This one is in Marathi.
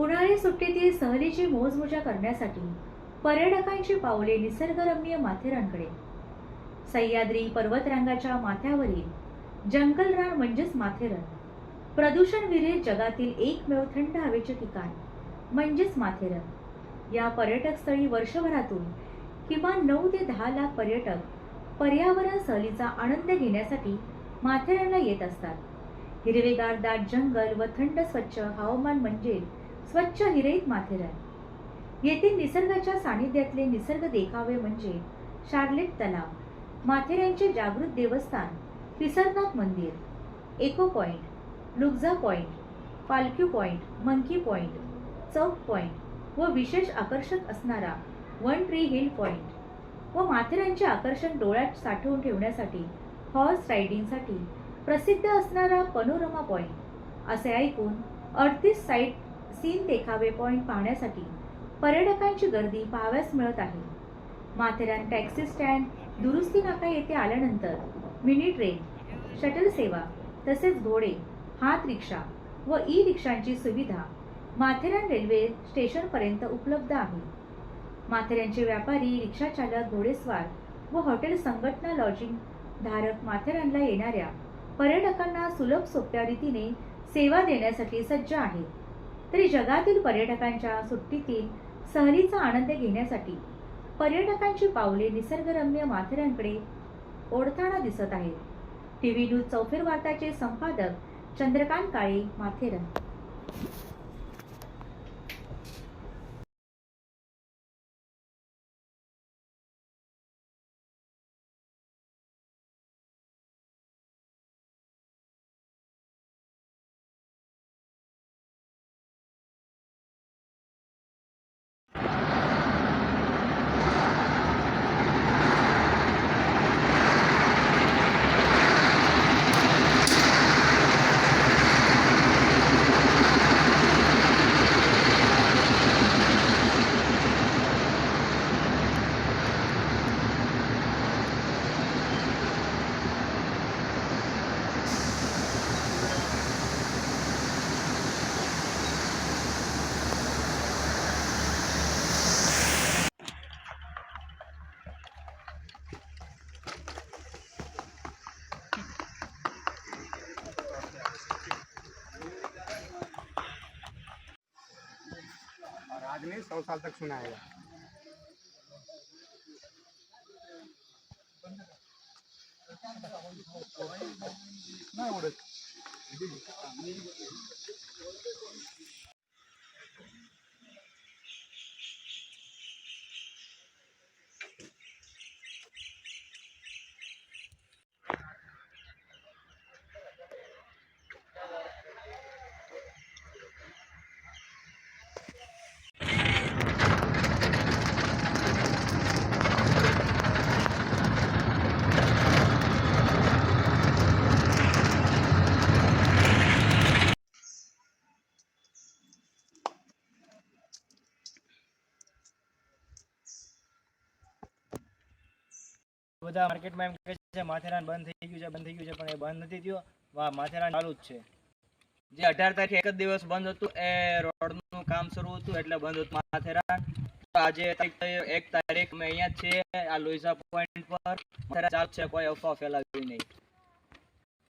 उन्हाळी सुट्टीतील सहलीची मोजमजा करण्यासाठी पर्यटकांची पावले निसर्गरम्य माथेरानकडे. सह्याद्री पर्वतरांगाच्या माथ्यावरील जंगलरान म्हणजेच माथेरान. प्रदूषण विरहित जगातील एकमेव थंड हवेचे ठिकाण म्हणजेच माथेरान. या पर्यटक स्थळी वर्षभरातून किमान नऊ ते दहा लाख पर्यटक पर्यावरण सहलीचा आनंद घेण्यासाठी माथेरानला येत असतात. हिरवेगार दाट जंगल व थंड स्वच्छ हवामान म्हणजे स्वच्छ हिरईत माथेरान. येथील निसर्गाच्या सानिध्यातले निसर्ग देखावे म्हणजे शार्लेट तलाव माथेरानचे जागृत देवस्थान पिसरनाथ मंदिर एको पॉइंट लुगझा पॉइंट पालक्यू पॉइंट मंकी पॉइंट चौक पॉइंट व विशेष आकर्षक असणारा वन ट्री हिल पॉइंट व माथेरानचे आकर्षण डोळ्यात साठवून ठेवण्यासाठी हॉर्स रायडिंगसाठी प्रसिद्ध असणारा पनोरमा पॉइंट असे ऐकून अडतीस साईट सीन देखावे पॉइंट पाहण्यासाठी पर्यटकांची गर्दी पाहाव्यास मिळत आहे. माथेरान टॅक्सी स्टँड दुरुस्ती नाका येथे आल्यानंतर मिनी ट्रेन शटल सेवा तसेच घोडे हात रिक्षा व ई रिक्षांची सुविधा माथेरान रेल्वे स्टेशनपर्यंत उपलब्ध आहे. माथेरानचे व्यापारी रिक्षाचालक घोडेस्वार व हॉटेल संघटना लॉजिंग धारक माथेरानला येणाऱ्या पर्यटकांना सुलभ सोप्या रीतीने सेवा देण्यासाठी सज्ज आहे तरी जगातील पर्यटकांच्या सुट्टीतील सहलीचा आनंद घेण्यासाठी पर्यटकांची पावले निसर्गरम्य माथेरानकडे ओढताना दिसत आहेत. टी व्ही न्यूज चौफेर वार्ताचे संपादक चंद्रकांत काळे माथेरान. आदमी सौ साल तक सुनाएगा नाही उडत. બધા માર્કેટમાં એમ કહે છે, માથેરાન બંધ થઈ ગયું છે, બંધ થઈ ગયું છે, પણ એ બંધ નથી થયું. વાહ માથેરાન ચાલુ જ છે. જે અઢાર તારીખે એક જ દિવસ બંધ હતું, એ રોડનું કામ શરૂ હતું, એટલે બંધ હતું માથેરાન. આજે એક તારીખ, અમે અહીંયા છીએ, આ લોઈઝા પોઈન્ટ પર. ચાલુ છે, કોઈ અફવા ફેલાવી નહીં.